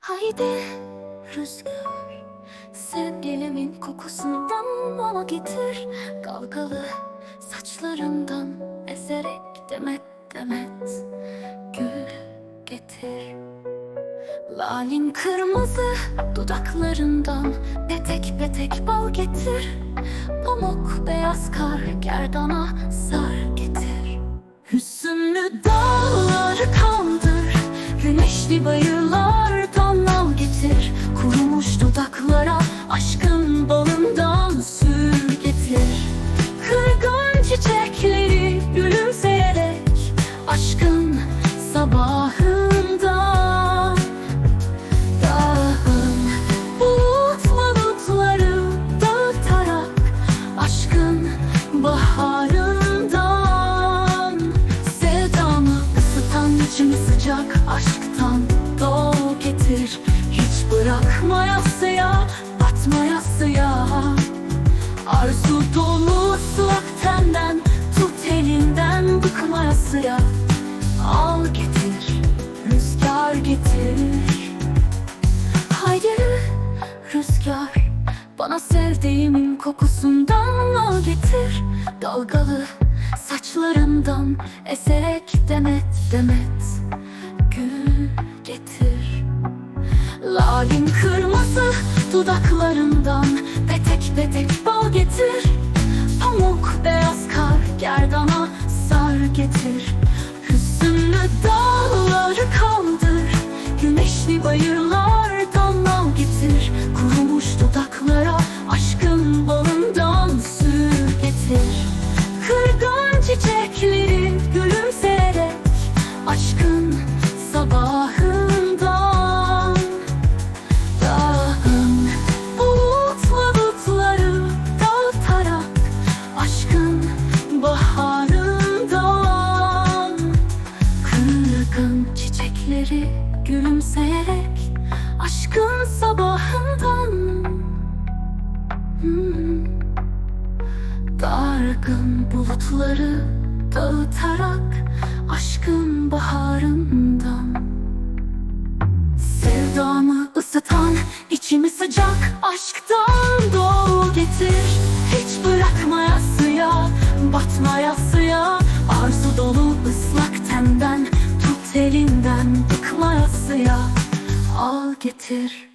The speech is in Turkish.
Haydi rüzgar Sevgilimin kokusundan bana getir. Dalgalı saçlarından eserek demet demet Gül getir. Lalin kırmızı dudaklarından Petek petek bal getir. Pamuk beyaz kar gerdana sar getir. Hüzünlü dağlar kaldır Güneşli bayırlardan dudaklara Arzu dolu ıslak tenden Tut elinden bıkmayasıya Al getir rüzgar getir. Haydi rüzgar Bana sevdiğimin kokusundan al getir. Dalgalı saçlarından Eserek demet demet Gül getir. Lalin kırmızı dudaklarından Petek petek getir. Pamuk beyaz kar gerdana sar getir. Hüzünlü dağları kaldır. Güneşli bayırlardan al getir. Kurumuş dudaklara aşkın balından sür getir. Kırgan çiçekleri gülümseyerek Aşkın sabahından Hmm. Dargın bulutları dağıtarak Aşkın baharından Sevdamı ısıtan içimi sıcak aşktan doğu getir Hiç bırakmayasıya batmayasıya Arzu bıkmayasıya Al getir